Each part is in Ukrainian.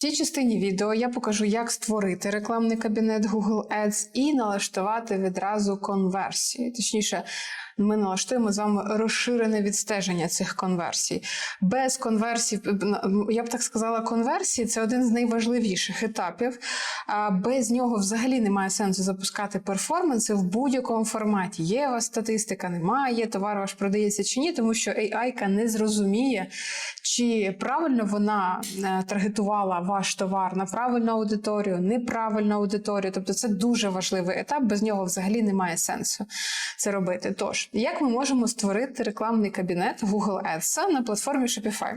В цій частині відео я покажу, як створити рекламний кабінет Google Ads і налаштувати відразу конверсії. Точніше, ми налаштуємо з вами розширене відстеження цих конверсій. Без конверсій, я б так сказала, конверсії це один з найважливіших етапів. Без нього взагалі немає сенсу запускати перформанси в будь-якому форматі. Є у вас статистика, немає, товар ваш продається чи ні, тому що AI не зрозуміє, чи правильно вона е, таргетувала ваш товар на правильну аудиторію, неправильну аудиторію. Тобто це дуже важливий етап, без нього взагалі немає сенсу це робити. Тож, як ми можемо створити рекламний кабінет Google Ads на платформі Shopify?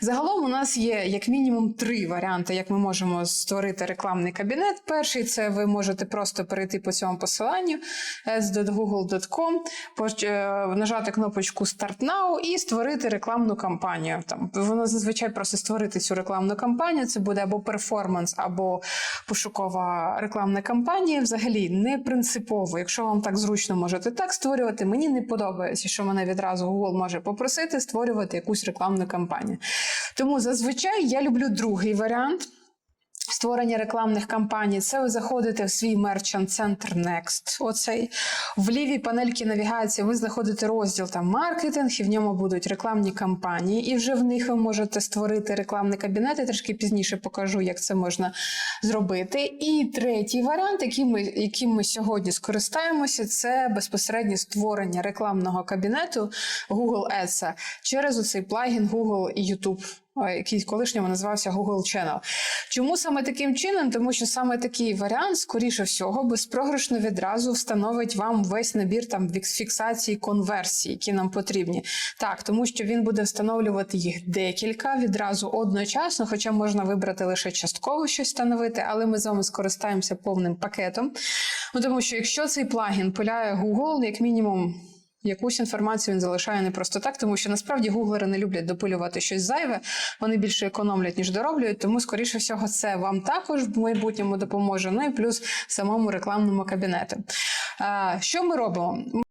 Загалом у нас є як мінімум три варіанти, як ми можемо створити рекламний кабінет. Перший це ви можете просто перейти по цьому посиланню ads.google.com, е, нажати кнопочку Start Now і створити рекламну кампанію. Там воно зазвичай просто створити цю рекламну кампанію. Це буде або перформанс, або пошукова рекламна кампанія. Взагалі не принципово. Якщо вам так зручно, можете так створювати. Мені не подобається, що мене відразу Google може попросити створювати якусь рекламну кампанію. Тому зазвичай я люблю другий варіант. Створення рекламних кампаній це ви заходите в свій мерчант центр Next. Оцей в лівій панельці навігації ви знаходите розділ там маркетинг, і в ньому будуть рекламні кампанії, і вже в них ви можете створити рекламний кабінет. Я трішки пізніше покажу, як це можна зробити. І третій варіант, яким ми, яким ми сьогодні скористаємося, це безпосередньо створення рекламного кабінету Google Ads через оцей плагін Google і YouTube який колишньому називався Google Channel. Чому саме таким чином? Тому що саме такий варіант, скоріше всього, безпрограшно відразу встановить вам весь набір там фіксації конверсій, які нам потрібні. Так, тому що він буде встановлювати їх декілька відразу одночасно, хоча можна вибрати лише частково щось встановити, але ми з вами скористаємося повним пакетом. Ну, тому що якщо цей плагін пиляє Google, як мінімум. Якусь інформацію він залишає не просто так, тому що насправді гуглери не люблять допилювати щось зайве, вони більше економлять, ніж дороблюють, тому, скоріше всього, це вам також в майбутньому допоможе. Ну і плюс самому рекламному кабінету. Що ми робимо?